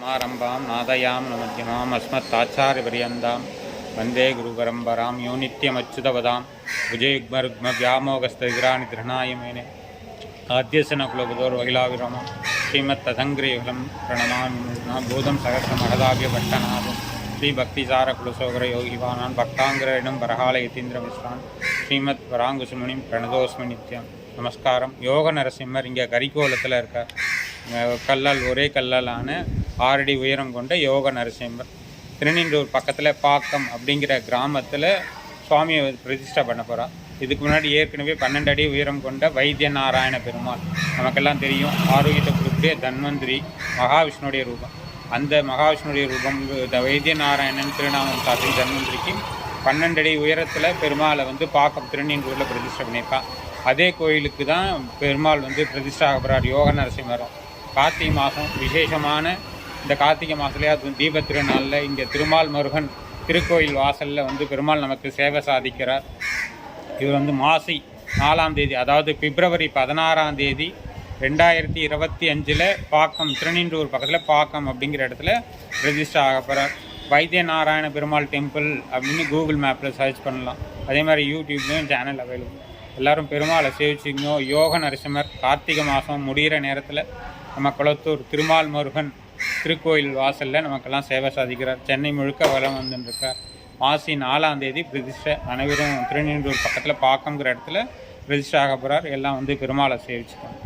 சமாரம்பாம் நாதயாம் நமத்யமாம் அஸ்மத்தாச்சாரியபரியந்தாம் வந்தே குரு பரம்பராம் யோ அச்சுதவதாம் விஜயுக்மருக்ம வியாமோகஸ்திராணி திருநாயமேனே ஆத்தியசன குலபுதோர் வகிலாவிரமம் ஸ்ரீமத் ததங்கிரியுகம் பிரணமாமி பூதம் சகசம் அகதாபிய பட்டநாதம் ஸ்ரீ பக்திசார குலசோகர யோகிவானான் பக்தாங்கிரனும் பரகால யதீந்திர மிஸ்ரான் ஸ்ரீமத் பராங்குசுமணிம் பிரணதோஸ்மி நித்யம் நமஸ்காரம் யோக நரசிம்மர் இங்கே கரிகோலத்தில் இருக்க கல்லால் ஒரே கல்லாலான ஆறடி உயரம் கொண்ட யோக நரசிம்மர். திருநின்றூர் பக்கத்தில் பாக்கம் அப்படிங்கிற கிராமத்தில் சுவாமியை பிரதிஷ்டை பண்ண போகிறார் இதுக்கு முன்னாடி ஏற்கனவே பன்னெண்டு அடி உயரம் கொண்ட வைத்திய நாராயண பெருமாள். நமக்கெல்லாம் தெரியும் ஆரோக்கியத்தை கொடுக்கக்கூடிய தன்வந்திரி மகாவிஷ்ணுடைய ரூபம். அந்த மகாவிஷ்ணுடைய ரூபம் இந்த வைத்திய நாராயணன் திருநாமம் சாத்தி தன்வந்திரிக்கு பன்னெண்டு அடி உயரத்தில் பெருமாளை வந்து பாக்கம் திருநீன்றூரில் பிரதிஷ்டை பண்ணியிருக்கான் அதே கோயிலுக்கு தான் பெருமாள் வந்து பிரதிஷ்டை ஆகப்படுறார் யோக நரசிம்மரம். கார்த்திகை மாதம் விசேஷமான இந்த கார்த்திகை மாதத்துலேயே அது தீப திருநாளில் இங்கே திருமால் முருகன் திருக்கோயில் வாசலில் வந்து பெருமாள் நமக்கு சேவை சாதிக்கிறார். இவர் வந்து மாசி நாலாம் தேதி அதாவது பிப்ரவரி பதினாறாம் தேதி ரெண்டாயிரத்தி இருபத்தி அஞ்சில் பாக்கம் திருநின்றூர் பக்கத்தில் பாக்கம் அப்படிங்கிற இடத்துல ரெஜிஸ்டர் ஆக போகிறார் வைத்திய நாராயண பெருமாள் டெம்பிள் அப்படின்னு கூகுள் மேப்பில் சர்ச் பண்ணலாம். அதே மாதிரி யூடியூப்லேயும் சேனல் அவைலபிள் எல்லாரும் பெருமாளை சேவிச்சிங்க யோக நரசிம்மர் கார்த்திகை மாதம் முடிகிற நேரத்தில் நம்ம குளத்தூர் திருமால் முருகன் திருக்கோயில் வாசலில் நமக்கெல்லாம் சேவை சாதிக்கிறார். சென்னை முழுக்க வளம் வந்துருக்கார். மாசி நாலாம் தேதி பிரதிஷ்டை அனைவரும் திருநெல்வேலூர் பக்கத்தில் பாக்கங்கிற இடத்துல பிரதிஷ்டாக ஆக போகிறார் எல்லாம் வந்து பெருமாளை சேவிச்சுக்கணும்.